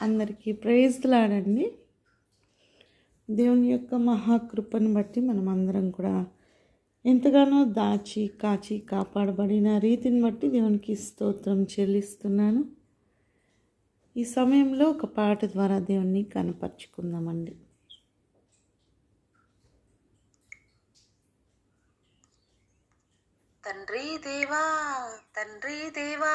అందరికీ ప్రేజ్లాడండి దేవుని యొక్క మహాకృపను బట్టి మనం అందరం కూడా ఎంతగానో దాచి కాచి కాపాడబడిన రీతిని బట్టి దేవునికి స్తోత్రం చెల్లిస్తున్నాను. ఈ సమయంలో ఒక పాట ద్వారా దేవుణ్ణి కనపరుచుకుందామండి. తండ్రి దేవా తండ్రి దేవా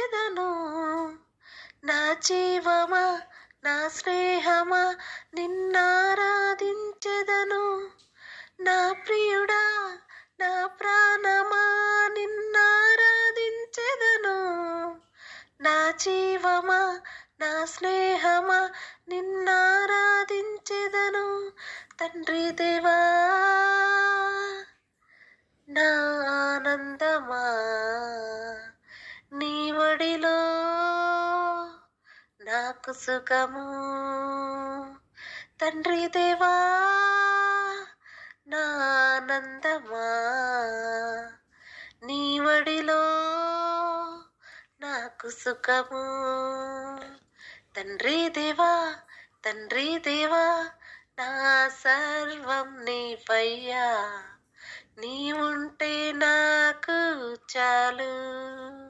నిన్నారాధించెదను నా జీవమా? నా స్నేహమా? నిన్నారాధించెదను. నా ప్రియుడా? నా ప్రాణమా? నిన్నారాధించెదను. నా జీవమా? నా స్నేహమా? నిన్నారాధించెదను. తండ్రి దేవా నా ఆనందమా? నీ వడిలో నాకు సుఖము. తండ్రి దేవా నా ఆనందమా. నీ వడిలో నాకు సుఖము. తండ్రి దేవా తండ్రి దేవా నా సర్వం నీవయ్యా ఉంటే నాకు చాలు.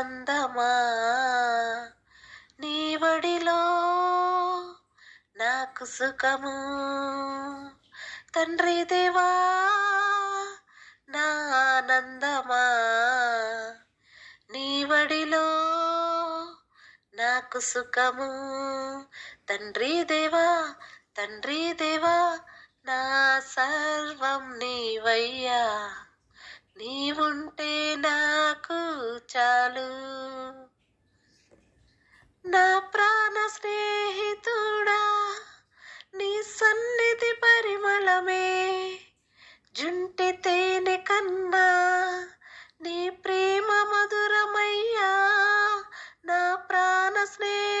ఆనందమా నీ వడిలో నాకు సుఖము. తండ్రి దేవా నా ఆనందమా నీ వడిలో నాకు సుఖము. తండ్రి దేవా తండ్రి దేవా నా సర్వం నీవయ్యా. నీవుంటే నాకు చాలు. నా ప్రాణ స్నేహితుడా నీ సన్నిధి పరిమళమే. జుంటి తేనె కన్నా నీ ప్రేమ మధురమయ్యా. నా ప్రాణ స్నేహి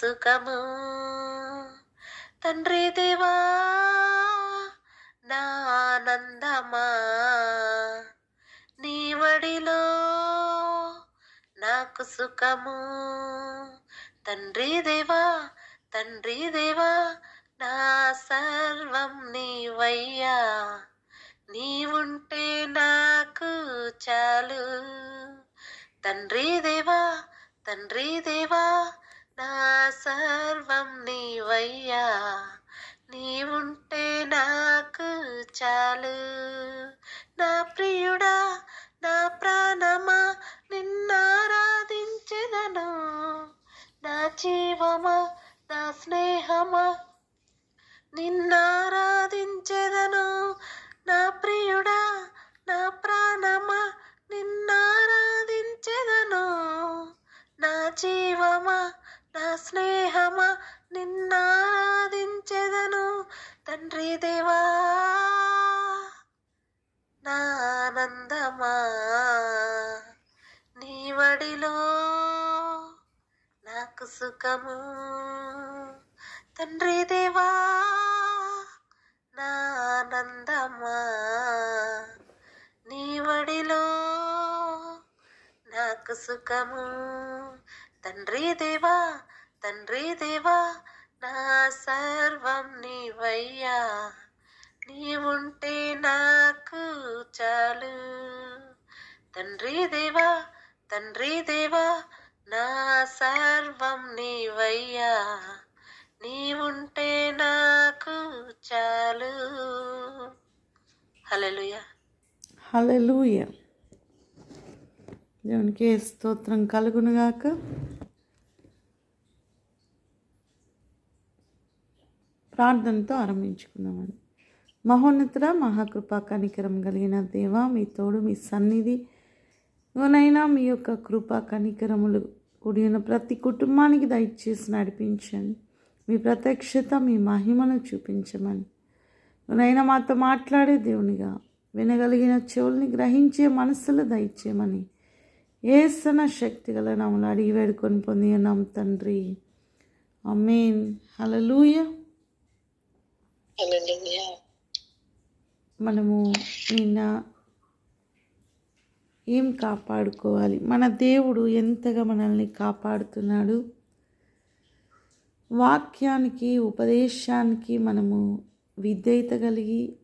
సుఖము తండ్రి దేవా నా ఆనందమా? నీ వడిలో నాకు సుఖము తండ్రి దేవా తండ్రి దేవా నా సర్వం నీవయ్యా. నీవుంటే నాకు చాలు. తండ్రి దేవా తండ్రి దేవా నా సర్వం నీవయ్యా. నీవుంటే నాకు చాలు. నా ప్రియుడా నా ప్రాణమా నిన్నారాధించెదను. నా జీవమా నా స్నేహమా నిన్నారాధించెదను. నా ప్రియుడా నా ప్రాణమా నిన్నారాధించెదను. నా జీవమా నా స్నేహమా నిన్నాదించెదను తండ్రి దేవా. నా ఆనందమా నీ వడిలో నాకు సుఖము. తండ్రి దేవా నా ఆనందమా నీ వడిలో నాకు సుఖము. తండ్రి దేవా తండ్రి దేవా నా సర్వం నీవయ్యా. నీవుంటే నాకు చాలు. తండ్రి దేవా తండ్రి దేవా నా సర్వం నీవయ్యా. నీవుంటే నాకు చాలు. హల్లెలూయా. హల్లెలూయ. దేవునికి స్తోత్రం కలుగునుగాక. ప్రార్థనతో ఆరంభించుకుందామని మహోన్నతుడ మహాకృపా కనికరం కలిగిన దేవా మీ తోడు మీ సన్నిధి. ఇవనైనా మీ యొక్క కృపా కనికరములు కూడిన ప్రతి కుటుంబానికి దయచేసి నడిపించండి. మీ ప్రత్యక్షత మీ మహిమను చూపించమని. నైనా మాతో మాట్లాడే దేవునిగా వినగలిగిన చెవుల్ని గ్రహించే మనసులు దయచేయమని. ఏసన శక్తి గల నమ్మలు అడిగి వేడుకొని పొంది ఉన్నాం తండ్రి. అమేన్ హలలుయా మనము నిన్న ఏం కాపాడుకోవాలి? మన దేవుడు ఎంతగా మనల్ని కాపాడుతున్నాడు? వాక్యానికి ఉపదేశానికి మనము విధేయత కలిగి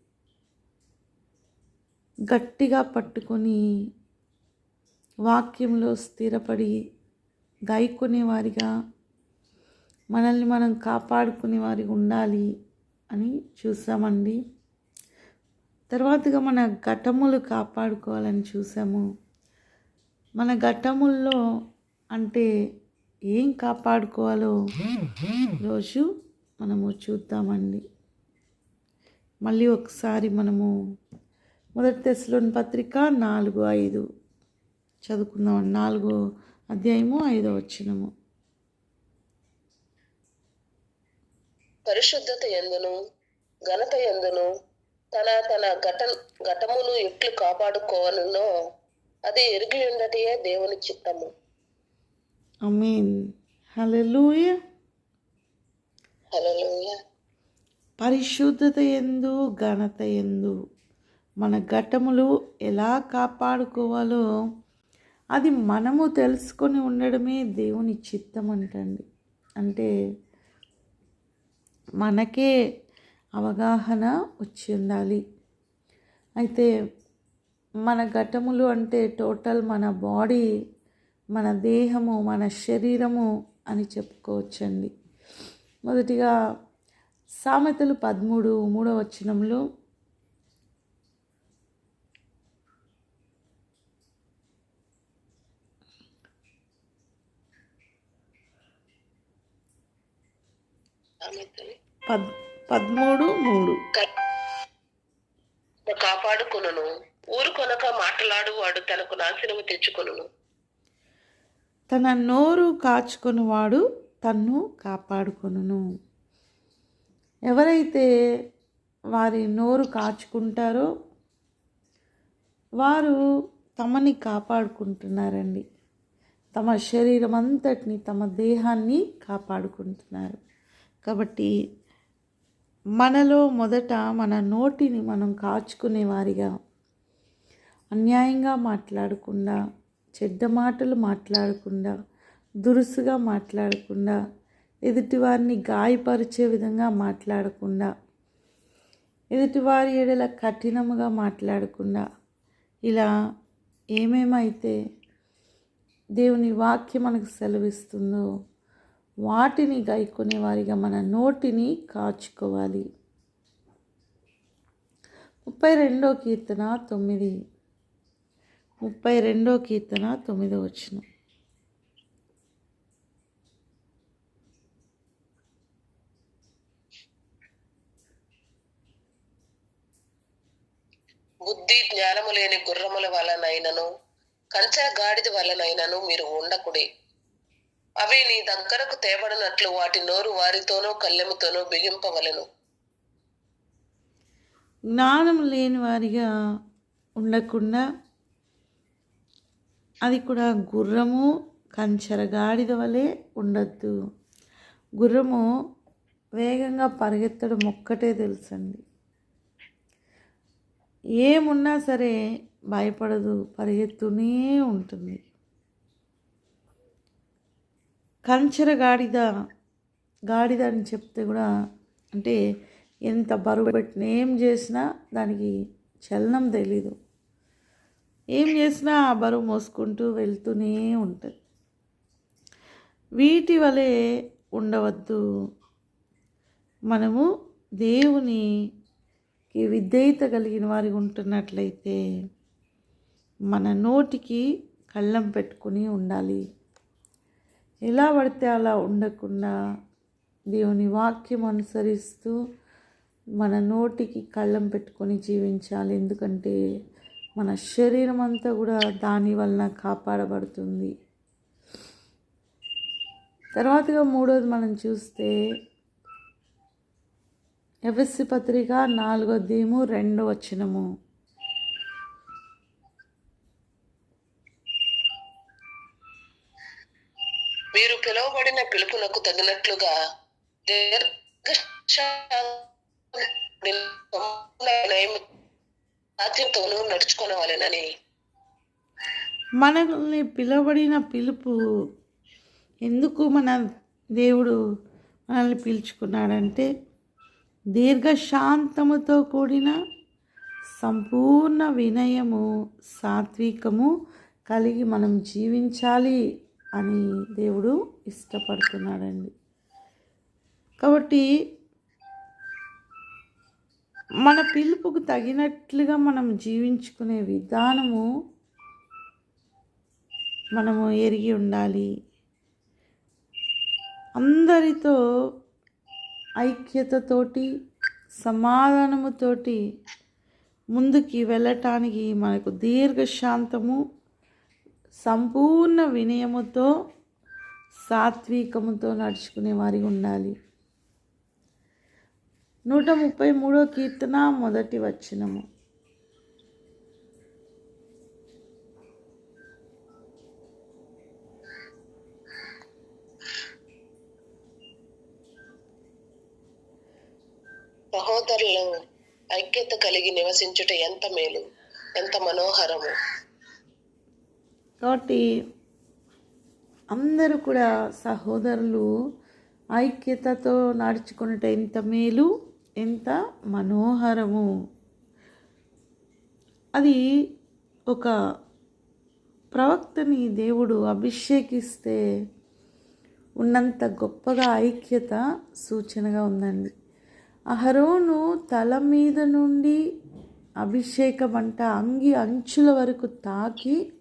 గట్టిగా పట్టుకొని వాక్యంలో స్థిరపడి గాయకునే వారిగా మనల్ని మనం కాపాడుకునే వారిగా ఉండాలి. అని చూసామండి. తర్వాతగా మన ఘటములు కాపాడుకోవాలని చూసాము. మన ఘటముల్లో అంటే ఏం కాపాడుకోవాలో రోజు మనము చూద్దామండి. మళ్ళీ ఒకసారి మనము మొదటి తెశలోని పత్రిక నాలుగు ఐదు చదువుకుందాం నాలుగో అధ్యాయము ఐదో వచ్చినము పరిశుద్ధత ఎందును? ఘనత ఎందును? తన తన ఘట ఘటమును ఎట్లు కాపాడుకోవనునో అది ఎరిగి ఉండటయే దేవుని చిత్తము. అమీన్ పరిశుద్ధత ఎందు ఘనత ఎందు మన ఘటములు ఎలా కాపాడుకోవాలో అది మనము తెలుసుకొని ఉండడమే దేవుని చిత్తం అంటండి అంటే మనకే అవగాహన వచ్చి ఉండాలి. అయితే మన ఘటములు అంటే టోటల్ మన బాడీ మన దేహము మన శరీరము అని చెప్పుకోవచ్చండి. మొదటిగా సామెతలు పదమూడు మూడవ వచనంలో సామెతలు. పద్ పదమూడు మూడు. కాపాడుకొనును. ఊరు కొనక మాట్లాడు వాడు తనకు నాశనము తెచ్చుకొనును. తన నోరు కాచుకొనివాడు తన్ను కాపాడుకొనును. ఎవరైతే వారి నోరు కాచుకుంటారో వారు తమని కాపాడుకుంటున్నారండి. తమ శరీరం అంతటిని తమ దేహాన్ని కాపాడుకుంటున్నారు. కాబట్టి మనలో మొదట మన నోటిని మనం కాచుకునే వారిగా అన్యాయంగా మాట్లాడకుండా చెడ్డ మాటలు మాట్లాడకుండా దురుసుగా మాట్లాడకుండా ఎదుటివారిని గాయపరిచే విధంగా మాట్లాడకుండా ఎదుటివారి ఎడల కఠినముగా మాట్లాడకుండా ఇలా ఏమేమైతే దేవుని వాక్యం మనకు సెలవిస్తుందో వాటిని గైకునే వారిగా మన నోటిని కాచుకోవాలి. ముప్పై రెండో కీర్తన తొమ్మిది. ముప్పై రెండో కీర్తన తొమ్మిదో వచ్చిన బుద్ధి జ్ఞానము లేని గుర్రముల వలనైనను కంచె గాడిద వలనైనను మీరు ఉండకుడి. అవి నీ దగ్గరకు తేబడినట్లు వాటి నోరు వారితోనో కళ్ళెముతోనో బిగింపవలెను. జ్ఞానం లేని వారిగా ఉండకుండా అది కూడా గుర్రము కంచెర గాడిద వలె ఉండద్దు. గుర్రము వేగంగా పరిగెత్తడం ఒక్కటే తెలుసండి. ఏమున్నా సరే భయపడదు పరిగెత్తునే ఉంటుంది. కంచెర గాడిద గాడిద అని చెప్తే కూడా అంటే ఎంత బరువు పెట్టిన ఏం చేసినా దానికి చలనం తెలీదు. ఏం చేసినా ఆ బరువు మోసుకుంటూ వెళ్తూనే ఉంటుంది. వీటి వలె ఉండవద్దు. మనము దేవునికి విధేయత కలిగిన వారి ఉంటున్నట్లయితే మన నోటికి కళ్ళం పెట్టుకుని ఉండాలి. ఎలా పడితే అలా ఉండకుండా దేవుని వాక్యం అనుసరిస్తూ మన నోటికి కళ్ళం పెట్టుకొని జీవించాలి. ఎందుకంటే మన శరీరం అంతా కూడా దాని వలన కాపాడబడుతుంది. తర్వాతగా మూడోది మనం చూస్తే ఎఫ్ఎస్సి పత్రిక నాలుగోదేమో రెండో వచనము. మీరు పిలువబడిన పిలుపునకు తగినట్లుగా సాధ్యంతోనూ నడుచుకోవాలనని మనల్ని పిలువబడిన పిలుపు ఎందుకు మన దేవుడు మనల్ని పిలుచుకున్నాడంటే దీర్ఘశాంతముతో కూడిన సంపూర్ణ వినయము సాత్వికము కలిగి మనం జీవించాలి. అని దేవుడు ఇష్టపడుతున్నాడండి. కాబట్టి మన పిలుపుకు తగినట్లుగా మనం జీవించుకునే విధానము మనము ఎరిగి ఉండాలి. అందరితో ఐక్యతతోటి సమాధానముతోటి ముందుకి వెళ్ళటానికి మనకు దీర్ఘశాంతము సంపూర్ణ వినయముతో సాత్వికముతో నడుచుకునే వారి ఉండాలి. నూట ముప్పై మూడో కీర్తన మొదటి వచనము. సహోదరులు ఐక్యత కలిగి నివసించుట ఎంత మేలు ఎంత మనోహరము. కాబట్టి అందరూ కూడా సహోదరులు ఐక్యతతో నడుచుకున్నట ఎంత మేలు ఎంత మనోహరము. అది ఒక ప్రవక్తని దేవుడు అభిషేకిస్తే ఉన్నంత గొప్పగా ఐక్యత సూచనగా ఉందండి. అహరోను తల మీద నుండి అభిషేకం అంట అంగి అంచుల వరకు తాకి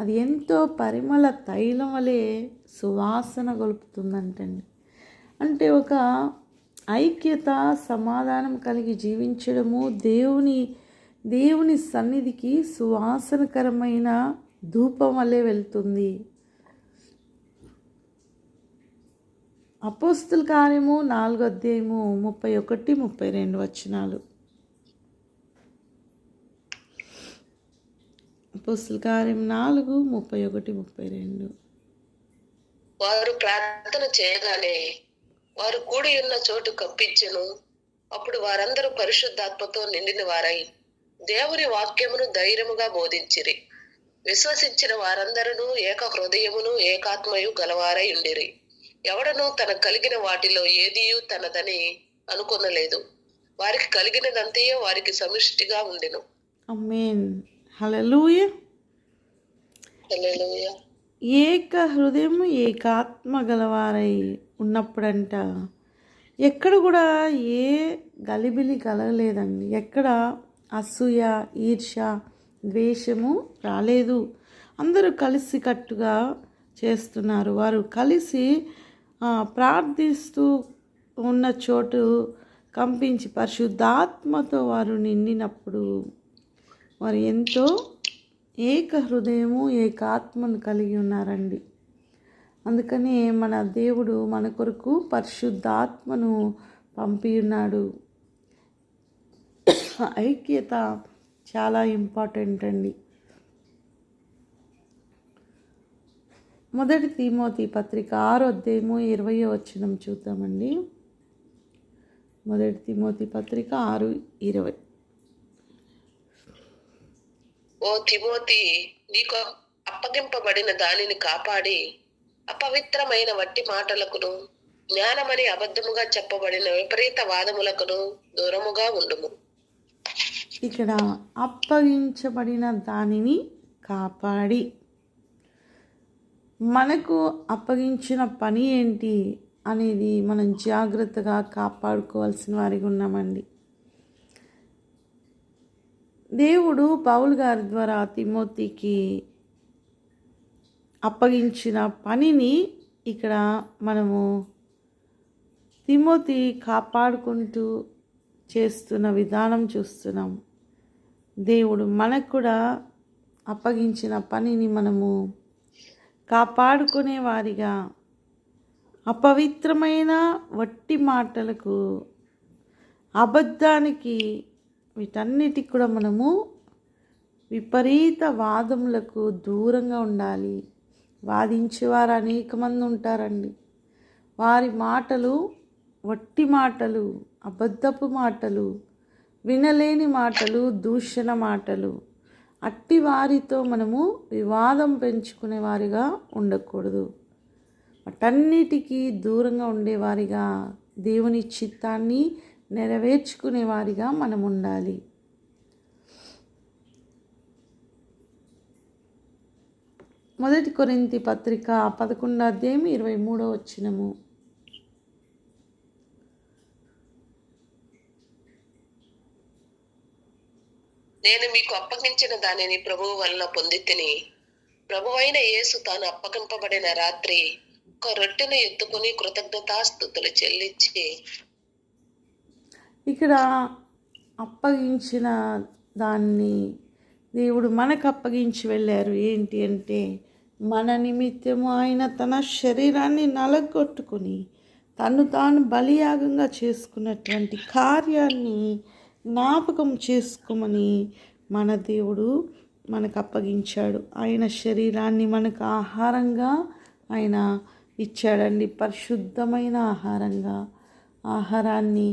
అది ఎంతో పరిమళ తైలం వలె సువాసన గొలుపుతుందంటండి. అంటే ఒక ఐక్యత సమాధానం కలిగి జీవించడము దేవుని దేవుని సన్నిధికి సువాసనకరమైన ధూపం వలె వెళ్తుంది. అపోస్తుల కార్యము నాలుగో అధ్యాయము ముప్పై ఒకటి ముప్పై రెండు వచనాలు. అపోస్తుల కార్యం నాలుగు ముప్పై ఒకటి ముప్పై రెండు. వారు ప్రార్థన చేయగానే వారు కూడి ఉన్న చోటు కప్పించెను. అప్పుడు వారందరూ పరిశుద్ధాత్మతో నిండిన వారై దేవుని వాక్యమును ధైర్యముగా బోధించిరి. విశ్వసించిన వారందరూ ఏక హృదయమును ఏకాత్మయు గలవారై ఉండిరి. ఎవడనూ తన కలిగిన వాటిలో ఏదియు తనదని అనుకొనలేదు. వారికి కలిగినదంతయే వారికి సమిష్టిగా ఉండెను హలలుయ ఏక హృదయం ఏకాత్మ గలవారై ఉన్నప్పుడంట. ఎక్కడ కూడా ఏ గలిబిలి కలగలేదండి. ఎక్కడ అసూయ ఈర్ష ద్వేషము రాలేదు. అందరూ కలిసి కట్టుగా చేస్తున్నారు. వారు కలిసి ప్రార్థిస్తూ ఉన్న చోటు కంపించి పరిశుద్ధాత్మతో వారు నిండినప్పుడు వారు ఎంతో ఏక హృదయము ఏకాత్మను కలిగి ఉన్నారండి. అందుకనే మన దేవుడు మన కొరకు పరిశుద్ధాత్మను పంపి ఉన్నాడు. ఐక్యత చాలా ఇంపార్టెంట్ అండి. మొదటి తిమోతి పత్రిక ఆరో అధ్యాయము ఇరవయో వచ్చినం చూద్దామండి. మొదటి తిమోతి పత్రిక ఆరు ఇరవై. ఓ తిమోతి నీకు అప్పగింపబడిన దానిని కాపాడి అపవిత్రమైన వట్టి మాటలకును జ్ఞానమని అబద్ధముగా చెప్పబడిన విపరీత వాదములకును దూరముగా ఉండుము. ఇక్కడ అప్పగించబడిన దానిని కాపాడి. మనకు అప్పగించిన పని ఏంటి అనేది మనం జాగ్రత్తగా కాపాడుకోవాల్సిన వారిగా ఉన్నామండి. దేవుడు పౌల్ గారి ద్వారా తిమోతికి అప్పగించిన పనిని ఇక్కడ మనము తిమోతి కాపాడుకుంటూ చేస్తున్న విధానం చూస్తున్నాం. దేవుడు మనకు కూడా అప్పగించిన పనిని మనము కాపాడుకునే వారిగా అపవిత్రమైన వట్టి మాటలకు అబద్ధానికి వీటన్నిటికి కూడా మనము విపరీత వాదములకు దూరంగా ఉండాలి. వాదించేవారు అనేక మంది ఉంటారండి. వారి మాటలు వట్టి మాటలు అబద్ధపు మాటలు వినలేని మాటలు దూషణ మాటలు అట్టి వారితో మనము వివాదం పెంచుకునే వారిగా ఉండకూడదు. వాటన్నిటికీ దూరంగా ఉండేవారిగా దేవుని చిత్తాన్ని నెరవేర్చుకునే వారిగా మనం ఉండాలి మొదటి కొరింతి పత్రిక పదకొండో అధ్యాయం ఇరవై మూడో వచ్చినము నేను మీకు అప్పగించిన దానిని ప్రభువు వలన పొందితిని. ప్రభు ప్రభువైన యేసు తాను అప్పగింపబడిన రాత్రి ఒక రొట్టెను ఎత్తుకుని కృతజ్ఞతాస్థుతులు చెల్లించి ఇక్కడ అప్పగించిన దాన్ని దేవుడు మనకు అప్పగించి వెళ్ళారు. ఏంటి అంటే మన నిమిత్తము ఆయన తన శరీరాన్ని నలగొట్టుకుని తను తాను బలియాగంగా చేసుకున్నటువంటి కార్యాన్ని జ్ఞాపకం చేసుకోమని మన దేవుడు మనకు అప్పగించాడు ఆయన శరీరాన్ని మనకు ఆహారంగా ఆయన ఇచ్చాడండి. పరిశుద్ధమైన ఆహారంగా. ఆహారాన్ని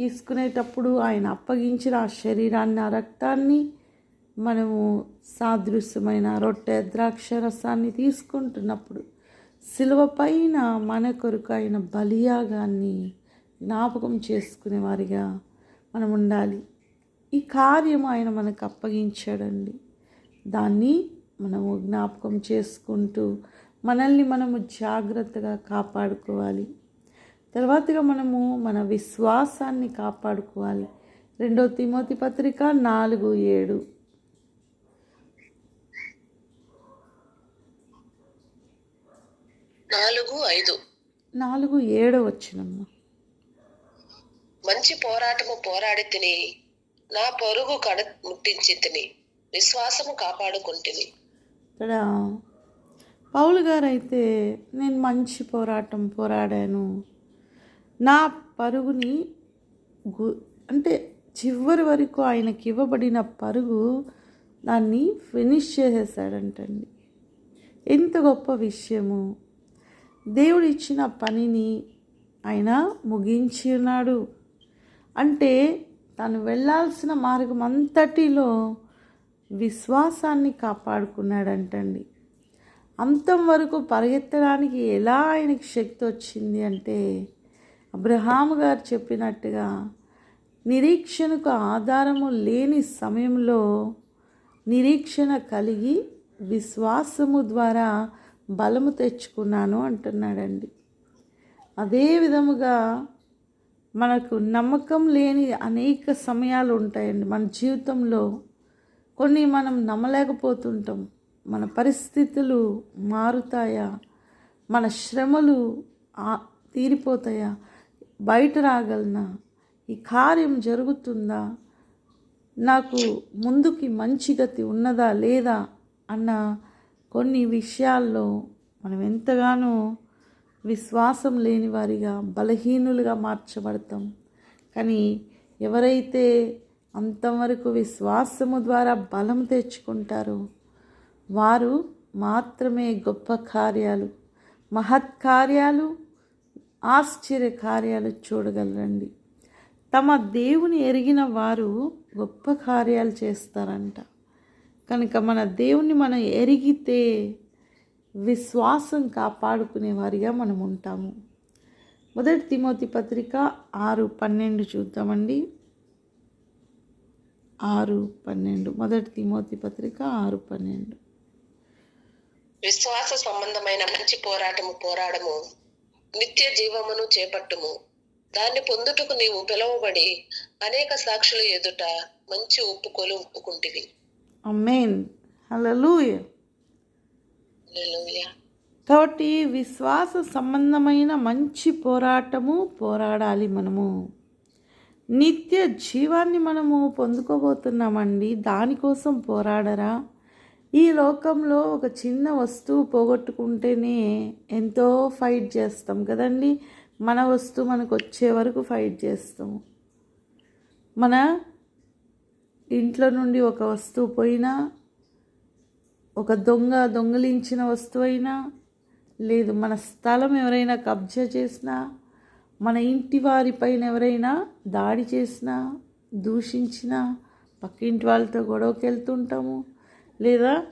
తీసుకునేటప్పుడు ఆయన అప్పగించిన ఆ శరీరాన్ని ఆ రక్తాన్ని మనము సాదృశ్యమైన రొట్టె ద్రాక్ష రసాన్ని తీసుకుంటున్నప్పుడు సిలువ పైన మన కొరకు ఆయన బలియాగాన్ని జ్ఞాపకం చేసుకునే వారిగా మనం ఉండాలి. ఈ కార్యం ఆయన మనకు అప్పగించాడండి. దాన్ని మనము జ్ఞాపకం చేసుకుంటూ మనల్ని మనము జాగ్రత్తగా కాపాడుకోవాలి. తర్వాతగా మనము మన విశ్వాసాన్ని కాపాడుకోవాలి. రెండో తిమోతి పత్రిక నాలుగు ఏడు. నాలుగు ఐదు. నాలుగు ఏడు వచ్చినమ్మా. మంచి పోరాటము పోరాడి తిని నా పరుగు కడ ముట్టించి తిని విశ్వాసము కాపాడుకుంటుని. ఇక్కడ పౌలు గారు అయితే నేను మంచి పోరాటం పోరాడాను. నా పరుగుని గు అంటే చివరి వరకు ఆయనకి ఇవ్వబడిన పరుగు దాన్ని ఫినిష్ చేసేసాడంటండి. ఎంత గొప్ప విషయము. దేవుడు ఇచ్చిన పనిని ఆయన ముగించినాడు అంటే తను వెళ్ళాల్సిన మార్గం అంతటిలో విశ్వాసాన్ని కాపాడుకున్నాడంటండి. అంతం వరకు పరిగెత్తడానికి ఎలా ఆయనకి శక్తి వచ్చింది అంటే అబ్రహాము గారు చెప్పినట్టుగా నిరీక్షణకు ఆధారము లేని సమయంలో నిరీక్షణ కలిగి విశ్వాసము ద్వారా బలము తెచ్చుకున్నాను అంటున్నాడండి. అదే విధముగా మనకు నమ్మకం లేని అనేక సమయాలు ఉంటాయండి. మన జీవితంలో కొన్ని మనం నమ్మలేకపోతుంటాం. మన పరిస్థితులు మారుతాయా? మన శ్రమలు తీరిపోతాయా? బయట రాగలనా? ఈ కార్యం జరుగుతుందా? నాకు ముందుకి మంచి గతి ఉన్నదా లేదా? అన్న కొన్ని విషయాల్లో మనం ఎంతగానో విశ్వాసం లేని వారిగా బలహీనులుగా మార్చబడతాం. కానీ ఎవరైతే అంతవరకు విశ్వాసము ద్వారా బలం తెచ్చుకుంటారో వారు మాత్రమే గొప్ప కార్యాలు మహత్కార్యాలు ఆశ్చర్య కార్యాలు చూడగలరండి. తమ దేవుని ఎరిగిన వారు గొప్ప కార్యాలు చేస్తారంట. కనుక మన దేవుని మనం ఎరిగితే విశ్వాసం కాపాడుకునే వారిగా మనం ఉంటాము. మొదటి తిమోతి పత్రిక ఆరు పన్నెండు చూద్దామండి. ఆరు పన్నెండు. మొదటి తిమోతి పత్రిక ఆరు పన్నెండు. విశ్వాస సంబంధమైన మంచి పోరాటము పోరాడము. నిత్య జీవమును చేపట్టుము. దాన్ని పొందుటకు నీవు పిలువబడి అనేక సాక్షుల ఎదుట మంచి ఒప్పుకోలు ఒప్పుకుంటివి. అమ్మేన్ హల్లెలూయా హల్లెలూయా. కాబట్టి విశ్వాస సంబంధమైన మంచి పోరాటము పోరాడాలి మనము. నిత్య జీవాన్ని మనము పొందుకోబోతున్నామండి. దానికోసం పోరాడరా? ఈ లోకంలో ఒక చిన్న వస్తువు పోగొట్టుకుంటేనే ఎంతో ఫైట్ చేస్తాం కదండి? మన వస్తువు మనకు వచ్చే వరకు ఫైట్ చేస్తాము మన ఇంట్లో నుండి ఒక వస్తువు పోయినా ఒక దొంగ దొంగలించిన వస్తువైనా లేదు మన స్థలం ఎవరైనా కబ్జా చేసినా మన ఇంటి వారిపైన ఎవరైనా దాడి చేసినా దూషించినా పక్కింటి వాళ్ళతో గొడవకి వెళ్తుంటాము లేదా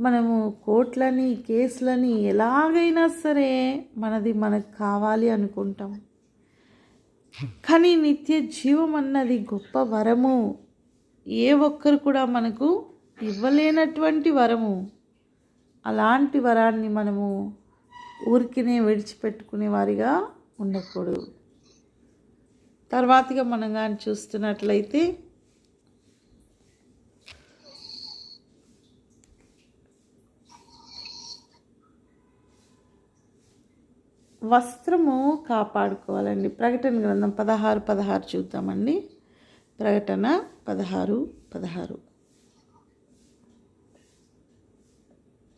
మనము కోర్టులని కేసులని ఎలాగైనా సరే మనది మనకు కావాలి అనుకుంటాం. కానీ నిత్య జీవం అన్నది గొప్ప వరము. ఏ ఒక్కరు కూడా మనకు ఇవ్వలేనటువంటి వరము. అలాంటి వరాన్ని మనము ఊరికినే విడిచిపెట్టుకునే వారిగా ఉండకూడదు. తర్వాతగా మనం కానీ చూస్తున్నట్లయితే వస్త్రము కాపాడుకోవాలండి. ప్రకటన గ్రంథం పదహారు పదహారు చూద్దామండి. ప్రకటన పదహారు పదహారు.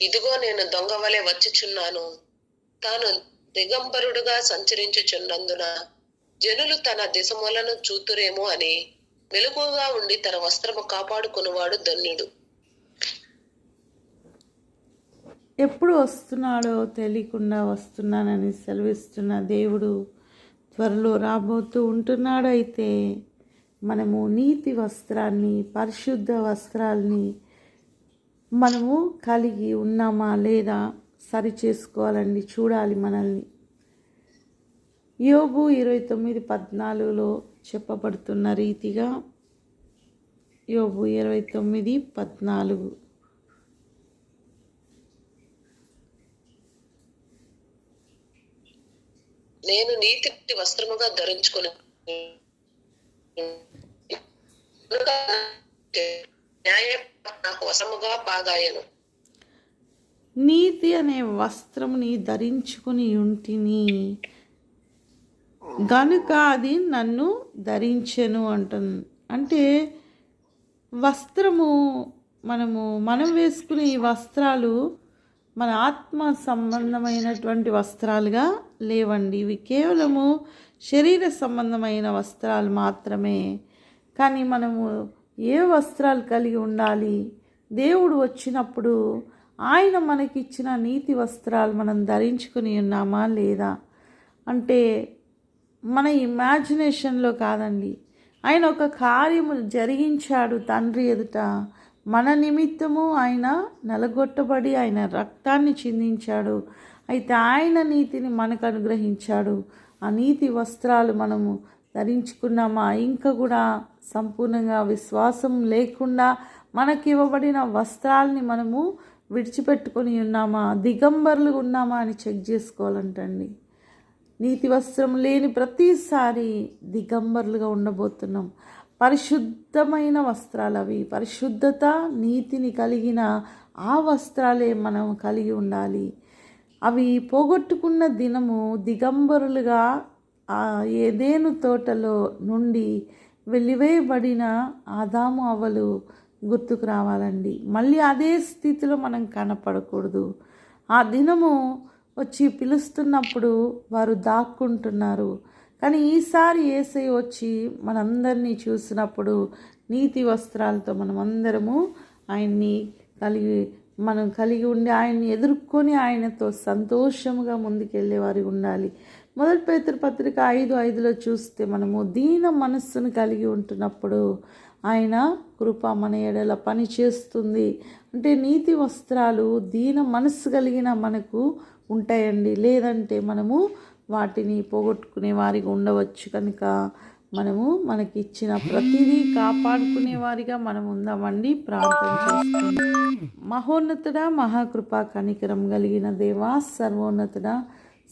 ఇదిగో నేను దొంగ వలె వచ్చిచున్నాను. తాను దిగంబరుడుగా సంచరించుచున్నందున జనులు తన దిశములను చూతురేమో అని మెలుగుగా ఉండి తన వస్త్రము కాపాడుకునేవాడు ధన్యుడు. ఎప్పుడు వస్తున్నాడో తెలియకుండా వస్తున్నానని సెలవిస్తున్న దేవుడు త్వరలో రాబోతూ ఉంటున్నాడైతే మనము నీతి వస్త్రాన్ని పరిశుద్ధ వస్త్రాల్ని మనము కలిగి ఉన్నామా లేదా సరి చేసుకోవాలండి చూడాలి మనల్ని. యోబు ఇరవై తొమ్మిది పద్నాలుగులో చెప్పబడుతున్న రీతిగా యోబు ఇరవై తొమ్మిది పద్నాలుగు. నేను నీతి వస్త్రముగా ధరించుకుని న్యాయ నాకు బాగాయను నీతి అనే వస్త్రముని ధరించుకుని ఉంటిని. గనుక అది నన్ను ధరించెను అంటుంది అంటే వస్త్రము మనము మనం వేసుకునే ఈ వస్త్రాలు మన ఆత్మ సంబంధమైనటువంటి వస్త్రాలుగా లేవండి. ఇవి కేవలము శరీర సంబంధమైన వస్త్రాలు మాత్రమే. కానీ మనము ఏ వస్త్రాలు కలిగి ఉండాలి? దేవుడు వచ్చినప్పుడు ఆయన మనకిచ్చిన నీతి వస్త్రాలు మనం ధరించుకుని ఉన్నామా లేదా? అంటే మన ఇమాజినేషన్లో కాదండి. ఆయన ఒక కార్యము జరిగించాడు తండ్రి ఎదుట. మన నిమిత్తము ఆయన నలగొట్టబడి ఆయన రక్తాన్ని చిందించాడు. అయితే ఆయన నీతిని మనకు అనుగ్రహించాడు. ఆ నీతి వస్త్రాలు మనము ధరించుకున్నామా? ఇంకా కూడా సంపూర్ణంగా విశ్వాసం లేకుండా మనకి ఇవ్వబడిన వస్త్రాల్ని మనము విడిచిపెట్టుకొని ఉన్నామా? దిగంబర్లు ఉన్నామా అని చెక్ చేసుకోవాలంటండి. నీతి వస్త్రం లేని ప్రతిసారి దిగంబర్లుగా ఉండబోతున్నాం. పరిశుద్ధమైన వస్త్రాలు అవి పరిశుద్ధత నీతిని కలిగిన ఆ వస్త్రాలే మనం కలిగి ఉండాలి. అవి పోగొట్టుకున్న దినము దిగంబరులుగా ఆ ఏదేను తోటలో నుండి వెలివేయబడిన ఆదాము అవలు గుర్తుకు రావాలండి. మళ్ళీ అదే స్థితిలో మనం కనపడకూడదు. ఆ దినము వచ్చి పిలుస్తున్నప్పుడు వారు దాక్కుంటున్నారు. కానీ ఈసారి ఏసై వచ్చి మనందరినీ చూసినప్పుడు నీతి వస్త్రాలతో మనమందరము ఆయన్ని కలిగి మనం కలిగి ఉండి ఆయన్ని ఎదుర్కొని ఆయనతో సంతోషముగా ముందుకెళ్ళేవారు ఉండాలి. మొదటి పేతురు పత్రిక ఐదు ఐదులో చూస్తే మనము దీన మనస్సును కలిగి ఉంటున్నప్పుడు ఆయన కృప మన ఎడల పని చేస్తుంది. అంటే నీతి వస్త్రాలు దీన మనస్సు కలిగిన మనకు ఉంటాయండి. లేదంటే మనము వాటిని పోగొట్టుకునే వారిగా ఉండవచ్చు కనుక మనము మనకి ఇచ్చిన ప్రతిదీ కాపాడుకునే వారిగా మనం ఉందామండి. ప్రార్థన చేసుకుందాం. మహోన్నతుడ మహాకృపా కనికరం కలిగిన దేవా సర్వోన్నతుడా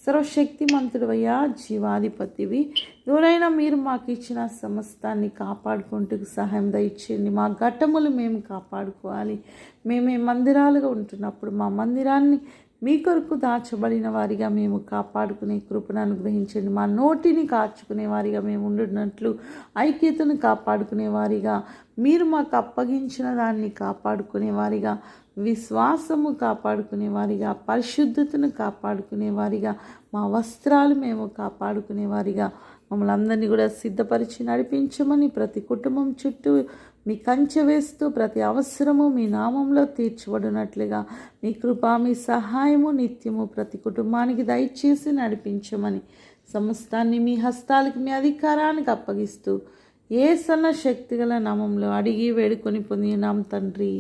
సర్వశక్తిమంతుడవయ్యా జీవాధిపతివి. ఎవరైనా మీరు మాకు ఇచ్చిన సమస్తాన్ని కాపాడుకుంటూ సహాయం దయచేయండి. మా ఘట్టములు మేము కాపాడుకోవాలి. మేమే మందిరాలుగా ఉంటున్నప్పుడు మా మందిరాన్ని మీ కొరకు దాచబడిన వారిగా మేము కాపాడుకునే కృపను అనుగ్రహించండి. మా నోటిని కాచుకునే వారిగా మేము ఉండునట్లు ఐక్యతను కాపాడుకునే వారిగా మీరు మాకు అప్పగించిన దాన్ని కాపాడుకునే వారిగా విశ్వాసము కాపాడుకునే వారిగా పరిశుద్ధతను కాపాడుకునే వారిగా మా వస్త్రాలు మేము కాపాడుకునే వారిగా మమ్మల్ని అందరినీ కూడా సిద్ధపరిచి నడిపించమని ప్రతి కుటుంబం చుట్టూ మీ కంచె వేస్తూ ప్రతి అవసరము మీ నామంలో తీర్చబడినట్లుగా మీ కృప మీ సహాయము నిత్యము ప్రతి కుటుంబానికి దయచేసి నడిపించమని సమస్తాన్ని మీ హస్తాలకి మీ అధికారానికి అప్పగిస్తూ ఏ సన్న శక్తిగల నామంలో అడిగి వేడుకొని పొందినాం తండ్రి.